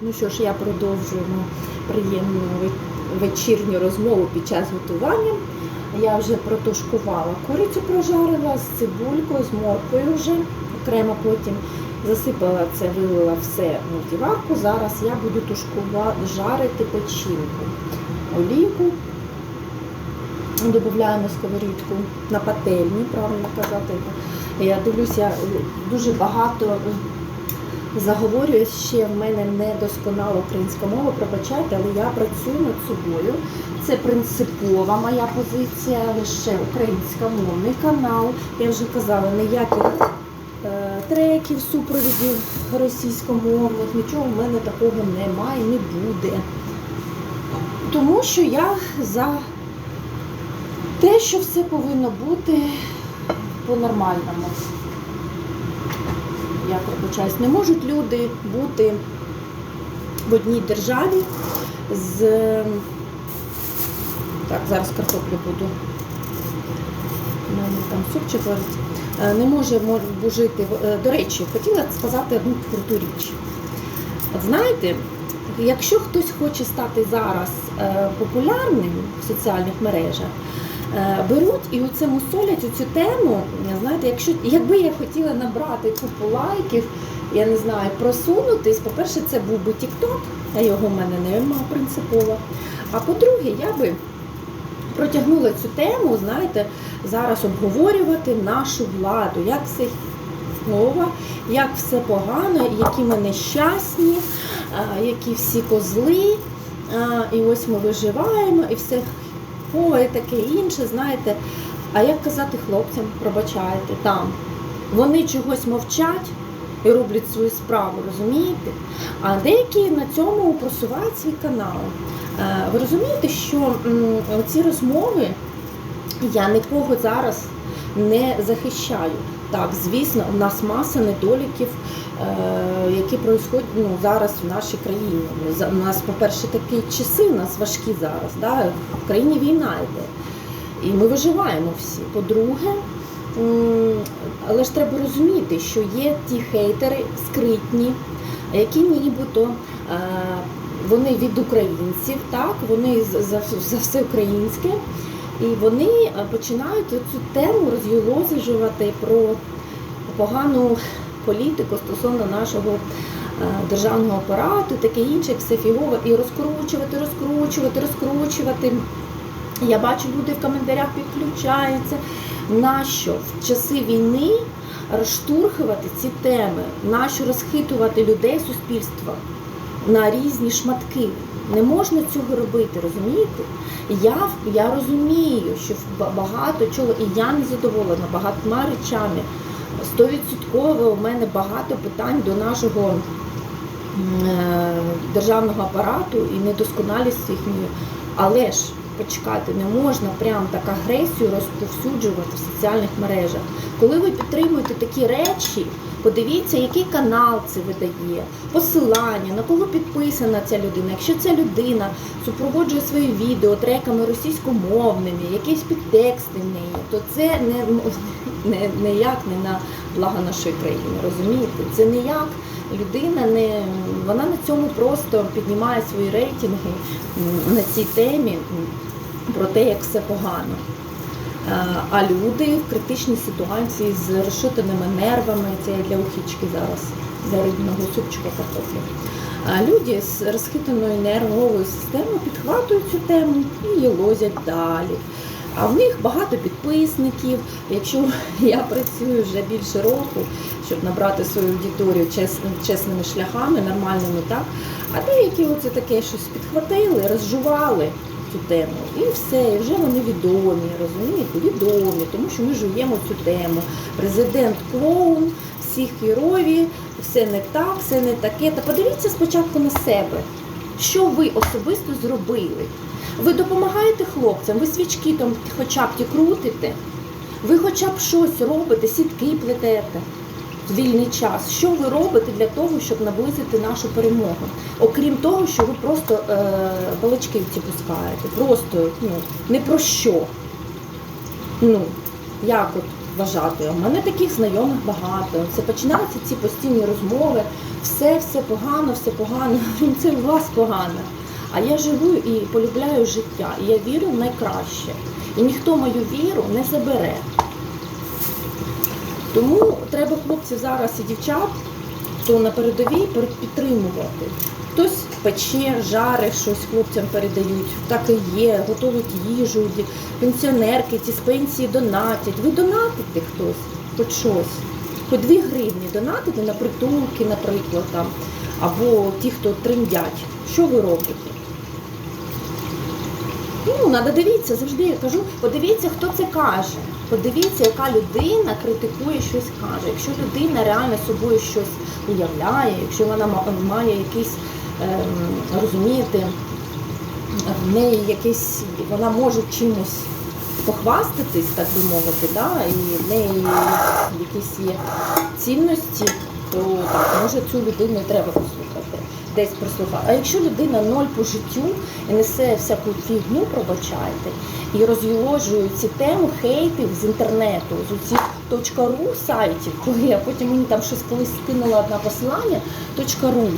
Ну що ж, я продовжую ну, приємну вечірню розмову під час готування. Я вже протушкувала курицю прожарила з цибулькою, з морквою вже. Окремо потім засипала це, вилила все в мультиварку. Зараз я буду тушкувати, жарити печінку. Олійку додаю на сковорідку, на пательні, правильно казати. Я дивлюся, дуже багато заговорюю ще в мене недосконала українська мова, пробачайте, але я працюю над собою. Це принципова моя позиція, лише українськомовний канал. Я вже казала, ніяких е, треків, супровідів російськомовних, нічого в мене такого немає, не буде. Тому що я за те, що все повинно бути по-нормальному я пробачаюсь, не можуть люди бути в одній державі з. Так, зараз картоплю буду. Там супчик. Е, Не може мо- жити. е, До речі, хотіла сказати одну круту річ. Знаєте, якщо хтось хоче стати зараз е, популярним в соціальних мережах, беруть і оце мусолять оцю тему. Знаєте, якщо якби я хотіла набрати купу лайків, я не знаю, просунутись, по-перше, це був би TikTok, а його в мене немає принципово. А по-друге, я би протягнула цю тему, знаєте, зараз обговорювати нашу владу, як все мова, як все погано, які ми нещасні, які всі козли. І ось ми виживаємо, і все і таке інше, знаєте. А як казати хлопцям, пробачайте, там вони чогось мовчать і роблять свою справу, розумієте? А деякі на цьому просувають свій канал. Е, Ви розумієте, що ці розмови я нікого зараз не захищаю. Так, звісно, у нас маса недоліків, е, які происходять ну, зараз в нашій країні. У нас, по-перше, такі часи у нас важкі зараз. Да? В країні війна йде. І ми виживаємо всі. По-друге, але ж треба розуміти, що є ті хейтери скритні, які нібито е, вони від українців, так, вони за все українське. І вони е, починають цю тему розголосувати про погану політику стосовно нашого е, державного апарату, таке інше, все фігово, і розкручувати, розкручувати, розкручувати. Я бачу, люди в коментарях підключаються. Нащо в часи війни розштурхувати ці теми? Нащо розхитувати людей суспільства на різні шматки? Не можна цього робити, розумієте? Я, я розумію, що ба- багато чого, і я не задоволена багатьма речами. Стовідсотково у мене багато питань до нашого е, державного апарату і недосконалість їхньої. Але ж почекати, не можна прям так агресію розповсюджувати в соціальних мережах. Коли ви підтримуєте такі речі, подивіться, який канал це видає, посилання, на кого підписана ця людина. Якщо ця людина супроводжує свої відео треками російськомовними, якісь підтексти в неї, то це не, не, ніяк не на благо нашої країни, розумієте? Це ніяк людина не вона на цьому просто піднімає свої рейтинги на цій темі про те, як все погано. Е, А люди в критичній ситуації з розшитаними нервами, це для ухічки зараз, для рибного супчика картоплі. А люди з розхитаною нервовою системою підхватують цю тему і лозять далі. А в них багато підписників. Якщо я працюю вже більше року, щоб набрати свою аудиторію чес- чесними шляхами, нормальними, так. А деякі оце таке щось підхватили, розжували цю тему. І все, і вже вони відомі, розумієте, відомі, тому що ми жуємо цю тему. Президент клоун, всі герові, все не так, все не таке. Та подивіться спочатку на себе. Що ви особисто зробили? Ви допомагаєте хлопцям, ви свічки там хоча б ті крутите, ви хоча б щось робите, сітки плетете вільний час. Що ви робите для того, щоб наблизити нашу перемогу? Окрім того, що ви просто е, балачки ці пускаєте. Просто ну, не про що. Ну, як от вважати. У мене таких знайомих багато. Це починаються ці постійні розмови. Все, все погано, все погано. Це у вас погано. А я живу і полюбляю життя. І я вірю в найкраще. І ніхто мою віру не забере. Тому треба хлопців зараз і дівчат, хто на передовій підтримувати. Хтось пече, жарить щось хлопцям передають, так і є, готують їжу, пенсіонерки ці з пенсії донатять. Ви донатите хтось, хоч щось, хоч дві гривні донатите на притулки, наприклад, там, або ті, хто триндять. Що ви робите? Ну, треба дивитися, завжди я кажу, подивіться, хто це каже. Подивіться, яка людина критикує щось каже. Якщо людина реально собою щось уявляє, якщо вона має якийсь, ем, розумієте, в неї якийсь, вона може чимось похвастатись, так би мовити, да? і в неї якісь є цінності, то так, може цю людину треба послухати, десь прислухати. А якщо людина ноль по життю і несе всяку фігню, пробачайте, і розйоложує ці теми хейтів з інтернету, з усіх .ру сайтів, коли я потім мені там щось колись скинула одне посилання, .ру,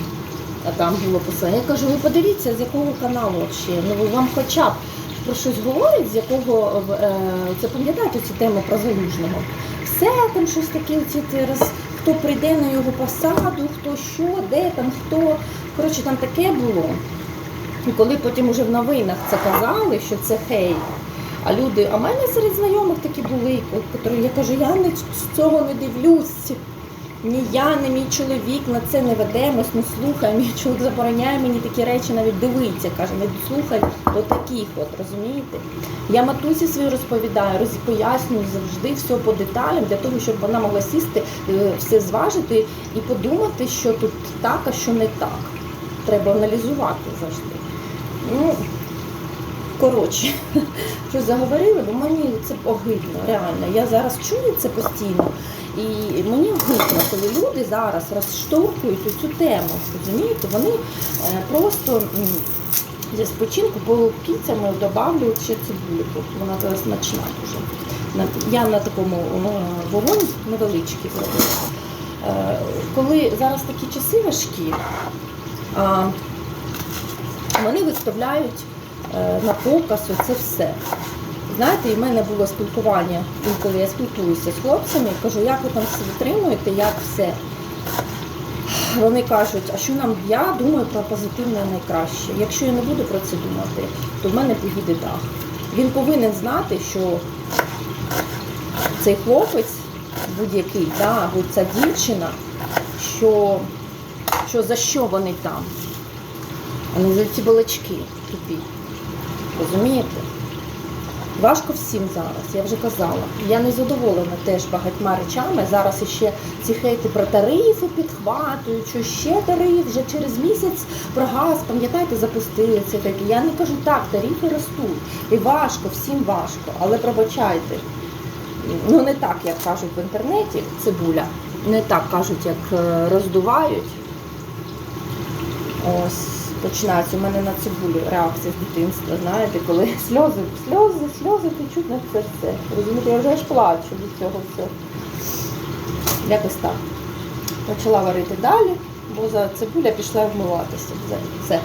а там було посилання. Я кажу, ви подивіться, з якого каналу взагалі, ну вам хоча б про щось говорять, з якого е, це пам'ятаєте цю тему про залужного. Все там щось таке, ці роз, хто прийде на його посаду, хто що, де там, хто. Коротше, там таке було. І коли потім уже в новинах це казали, що це хейт, а люди, а в мене серед знайомих такі були, котрі я кажу, я не цього не дивлюсь. Ні я, ні мій чоловік на це не ведемось, не слухаємо. Мій чоловік забороняє мені такі речі навіть дивитися. Каже, не слухай отаких от, розумієте? Я матусі свою розповідаю, роз, пояснюю завжди все по деталям, для того, щоб вона могла сісти, е, все зважити і подумати, що тут так, а що не так. Треба аналізувати завжди. Ну, коротше, щось заговорили, бо мені це огидно, реально. Я зараз чую це постійно. І мені огидно, коли люди зараз розштовхують цю тему. Розумієте, вони е, просто зі спочинку полукільцями добавлюють ще цибулю. Вона зараз смачна дуже. Я на такому вогонь невеличкий зробила. Е, Коли зараз такі часи важкі, вони виставляють на показ оце все. Знаєте, і в мене було спілкування, інколи я спілкуюся з хлопцями, кажу, як ви там все витримуєте, як все. Вони кажуть, а що нам, я думаю про позитивне найкраще. Якщо я не буду про це думати, то в мене поїде дах. Він повинен знати, що цей хлопець будь-який, да, або ця дівчина, що, що за що вони там, а не за ці балачки тупі. Розумієте? Важко всім зараз, я вже казала. Я не задоволена теж багатьма речами. Зараз іще ці хейти про тарифи підхватують, що ще тариф вже через місяць про газ, пам'ятаєте, запустили це таке. Я не кажу так, тарифи ростуть. І важко, всім важко, але пробачайте. Ну не так, як кажуть в інтернеті, цибуля. Не так кажуть, як е, роздувають. Ось починається у мене на цибулю реакція з дитинства, знаєте, коли сльози, сльози, сльози течуть на це все. Розумієте, я вже аж плачу від цього всього. Якось так. Почала варити далі, бо за цибуля пішла вмиватися. Все.